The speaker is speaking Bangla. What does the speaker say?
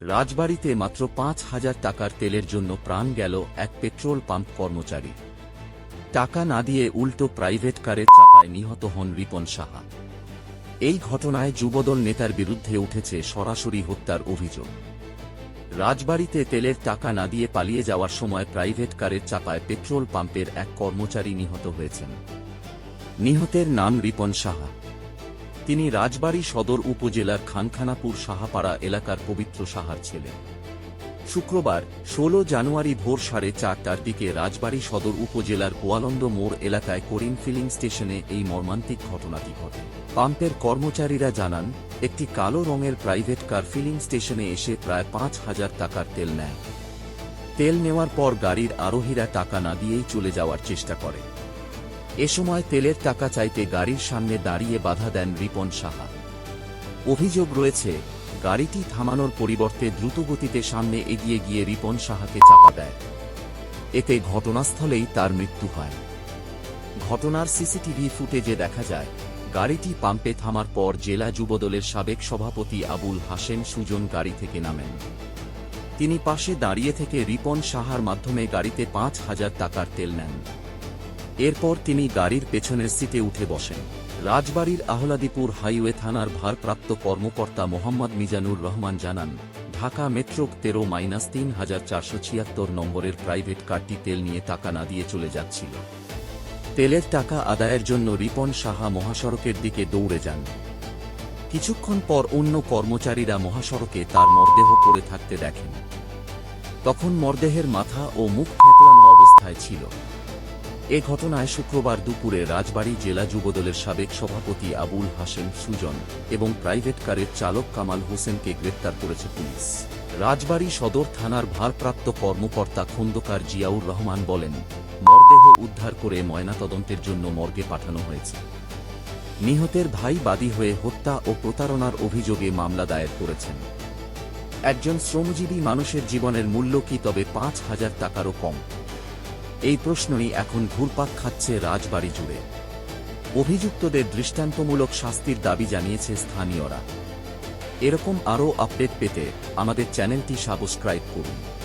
রাজবাড়িতে মাত্র পাঁচ হাজার টাকার তেলের জন্য প্রাণ গেল এক পেট্রোল পাম্প কর্মচারী। টাকা না দিয়ে উল্টো প্রাইভেট কারের চাপায় নিহত হন রিপন সাহা। এই ঘটনায় যুবদল নেতার বিরুদ্ধে উঠেছে সরাসরি হত্যার অভিযোগ। রাজবাড়িতে তেলের টাকা না দিয়ে পালিয়ে যাওয়ার সময় প্রাইভেট কারের চাপায় পেট্রোল পাম্পের এক কর্মচারী নিহত হয়েছেন। নিহতের নাম রিপন সাহা। তিনি রাজবাড়ী সদর উপজেলার খানখানাপুর সাহাপাড়া এলাকার পবিত্র সাহার ছেলে। শুক্রবার ১৬ জানুয়ারি ভোর সাড়ে চারটার দিকে রাজবাড়ী সদর উপজেলার গোয়ালন্দ মোড় এলাকায় করিম ফিলিং স্টেশনে এই মর্মান্তিক ঘটনাটি ঘটে। পাম্পের কর্মচারীরা জানান, একটি কালো রঙের প্রাইভেট কার ফিলিং স্টেশনে এসে প্রায় পাঁচ হাজার টাকার তেল নেয়। তেল নেওয়ার পর গাড়ির আরোহীরা টাকা না দিয়েই চলে যাওয়ার চেষ্টা করে। এ সময় তেলের টাকা চাইতে গাড়ির সামনে দাঁড়িয়ে বাধা দেন রিপন সাহা। অভিযোগ রয়েছে, গাড়িটি থামানোর পরিবর্তে দ্রুতগতিতে সামনে এগিয়ে গিয়ে রিপন সাহাকে চাপা দেয়। এতে ঘটনাস্থলেই তার মৃত্যু হয়। ঘটনার সিসিটিভি ফুটেজে দেখা যায়, গাড়িটি পাম্পে থামার পর জেলা যুবদলের সাবেক সভাপতি আবুল হাসেম সুজন গাড়ি থেকে নামেন। তিনি পাশে দাঁড়িয়ে থেকে রিপন সাহার মাধ্যমে গাড়িতে পাঁচ হাজার টাকার তেল নেন। এরপর তিনি গাড়ির পেছনের সিটে উঠে বসেন। রাজবাড়ির আহলাদিপুর হাইওয়ে থানার ভারপ্রাপ্ত কর্মকর্তা মোহাম্মদ মিজানুর রহমান জানান, ঢাকা মেট্রো তেরো মাইনাস তিন হাজার চারশো ছিয়াত্তর নম্বরের প্রাইভেট কারটি তেল নিয়ে টাকা না দিয়ে চলে যাচ্ছিল। তেলের টাকা আদায়ের জন্য রিপন সাহা মহাসড়কের দিকে দৌড়ে যান। কিছুক্ষণ পর অন্য কর্মচারীরা মহাসড়কে তার মরদেহ পড়ে থাকতে দেখেন। তখন মরদেহের মাথা ও মুখ থেতলানো অবস্থায় ছিল। এ ঘটনায় শুক্রবার দুপুরে রাজবাড়ী জেলা যুবদলের সাবেক সভাপতি আবুল হাসেম সুজন এবং প্রাইভেট কারের চালক কামাল হোসেনকে গ্রেপ্তার করেছে পুলিশ। রাজবাড়ী সদর থানার ভারপ্রাপ্ত কর্মকর্তা খন্দকার জিয়াউর রহমান বলেন, মরদেহ উদ্ধার করে ময়নাতদন্তের জন্য মর্গে পাঠানো হয়েছে। নিহতের ভাই বাদী হয়ে হত্যা ও প্রতারণার অভিযোগে মামলা দায়ের করেছেন। একজন শ্রমজীবী মানুষের জীবনের মূল্য কি তবে পাঁচ হাজার টাকারও কম। এই প্রশ্নই এখন ঘুরপাক খাচ্ছে রাজবাড়ি জুড়ে। অভিযুক্তদের দৃষ্টান্তমূলক শাস্তির দাবি জানিয়েছে স্থানীয়রা। এরকম আরও আপডেট পেতে আমাদের চ্যানেলটি সাবস্ক্রাইব করুন।